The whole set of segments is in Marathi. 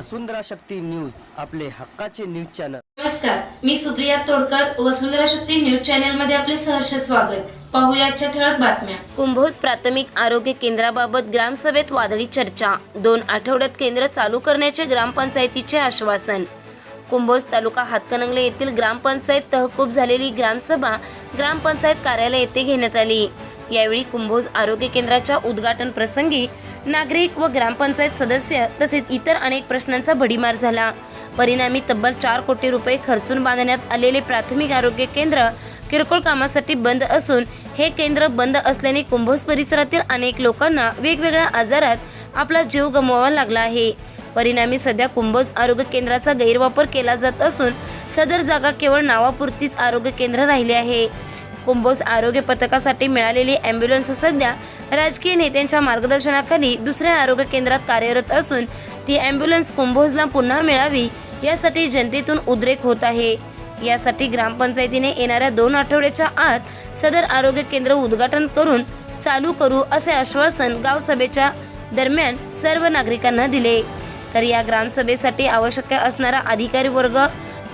वसुंधरा शक्ती न्यूज आपले हक्काचे न्यूज चॅनल. नमस्कार मी सुप्रिया तोडकर वसुंधरा शक्ती न्यूज चॅनलमध्ये आपले सहर्ष स्वागत. पाहूया आजच्या ठळक बातम्या. कुंभोज प्राथमिक आरोग्य केंद्राबाबत ग्रामसभेत वादळी चर्चा. दोन आठवड्यात केंद्र चालू करण्याचे ग्रामपंचायतीचे आश्वासन. कुंभोज तालुका हातकणंगले येथील ग्रामपंचायत तहकूब झालेली ग्रामसभा ग्रामपंचायत कार्यालय येथे घेण्यात आली. यावेळी कुंभोज आरोग्य केंद्राच्या उद्घाटन प्रसंगी नागरिक व ग्रामपंचायत सदस्य तसेच इतर अनेक प्रश्नांचा भडीमार झाला. परिणामी तब्बल चार कोटी रुपये खर्चून बांधण्यात आलेले प्राथमिक आरोग्य केंद्र किरकोळ कामासाठी बंद असून हे केंद्र बंद असल्याने कुंभोज परिसरातील अनेक लोकांना वेगवेगळ्या आजारात आपला जीव गमवावा लागला आहे. परिणामी सध्या कुंभोज आरोग्य केंद्राचा गैरवापर केला जात असून सदर जागा केवळ नावापुरतीच आरोग्य केंद्र राहिले आहे. कुंभोज आरोग्य पथकासाठी मिळालेली अँब्युलन्स सध्या राजकीय नेत्यांच्या मार्गदर्शनाखाली दुसऱ्या आरोग्य केंद्रात कार्यरत असून ती अँब्युलन्स कुंभोजला पुन्हा मिळावी यासाठी जनतेतून उद्रेक होत आहे. यासाठी ग्रामपंचायतीने येणाऱ्या दोन आठवड्याच्या आत सदर आरोग्य केंद्र उद्घाटन करून चालू करू असे आश्वासन गावसभेच्या दरम्यान सर्व नागरिकांना दिले. तर या ग्रामसभेसाठी आवश्यक असणारा अधिकारी वर्ग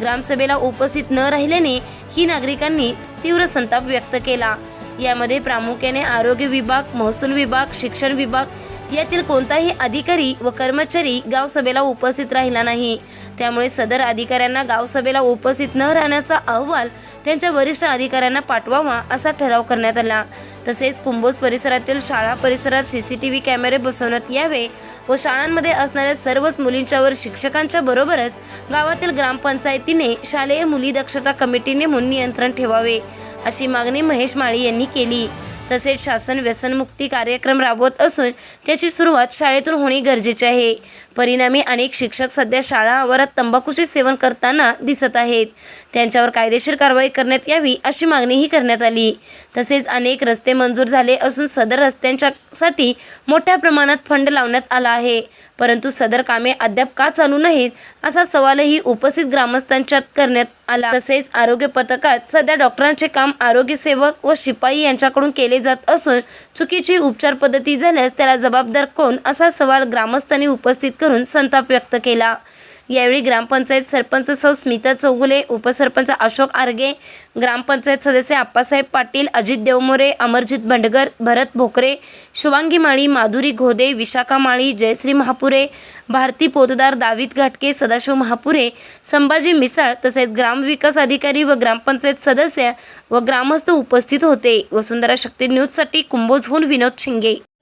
ग्रामसभेला उपस्थित न राहिल्याने ही नागरिकांनी तीव्र संताप व्यक्त केला. यामध्ये प्रामुख्याने आरोग्य विभाग महसूल विभाग शिक्षण विभाग यातील कोणताही अधिकारी व कर्मचारी गावसभेला उपस्थित राहिला नाही. त्यामुळे सदर अधिकाऱ्यांना गावसभेला उपस्थित न राहण्याचा अहवाल त्यांच्या वरिष्ठ अधिकाऱ्यांना पाठवावा असा ठराव करण्यात आला. तसेच कुंभोज परिसरातील शाळा परिसरात सी सी टी व्ही कॅमेरे बसवण्यात यावे व शाळांमध्ये असणाऱ्या सर्वच मुलींच्यावर शिक्षकांच्या बरोबरच गावातील ग्रामपंचायतीने शालेय मुली दक्षता कमिटी नेमून नियंत्रण ठेवावे अशी मागणी महेश माळी यांनी केली. तसेच शासन व्यसनमुक्ती कार्यक्रम राबवत असून त्याची सुरुवात शाळेतून होणे गरजेचे आहे. परिणामी अनेक शिक्षक सध्या शाळा आवारात तंबाखूचे सेवन करताना दिसत आहेत. त्यांच्यावर कायदेशीर कारवाई करण्यात यावी अशी मागणीही करण्यात आली. तसेच अनेक रस्ते मंजूर झाले असून सदर रस्त्यांच्यासाठी मोठ्या प्रमाणात फंड लावण्यात आला आहे. परंतु सदर कामे अद्याप का चालू नाहीत असा सवालही उपस्थित ग्रामस्थांच्यात करण्यात आला. तसेच आरोग्य पथकात सध्या डॉक्टरांचे काम आरोग्य सेवक व शिपाई यांच्याकडून केले जात असून चुकीची उपचार पद्धती झाल्यास त्याला जबाबदार कोण असा सवाल ग्रामस्थांनी उपस्थित करून संताप व्यक्त केला. यावेळी ग्रामपंचायत सरपंच सौ स्मिता चौगुले उपसरपंच अशोक आर्गे ग्रामपंचायत सदस्य आप्पासाहेब पाटील अजित देवमोरे अमरजित भंडगर भरत भोकरे शुभांगी माळी माधुरी घोदे विशाखा माळी जयश्री महापुरे भारती पोतदार दावीद घाटके सदाशिव महापुरे संभाजी मिसाळ तसेच ग्रामविकास अधिकारी व ग्रामपंचायत सदस्य व ग्रामस्थ उपस्थित होते. वसुंधरा शक्ती न्यूजसाठी कुंभोजहून विनोद शिंगे.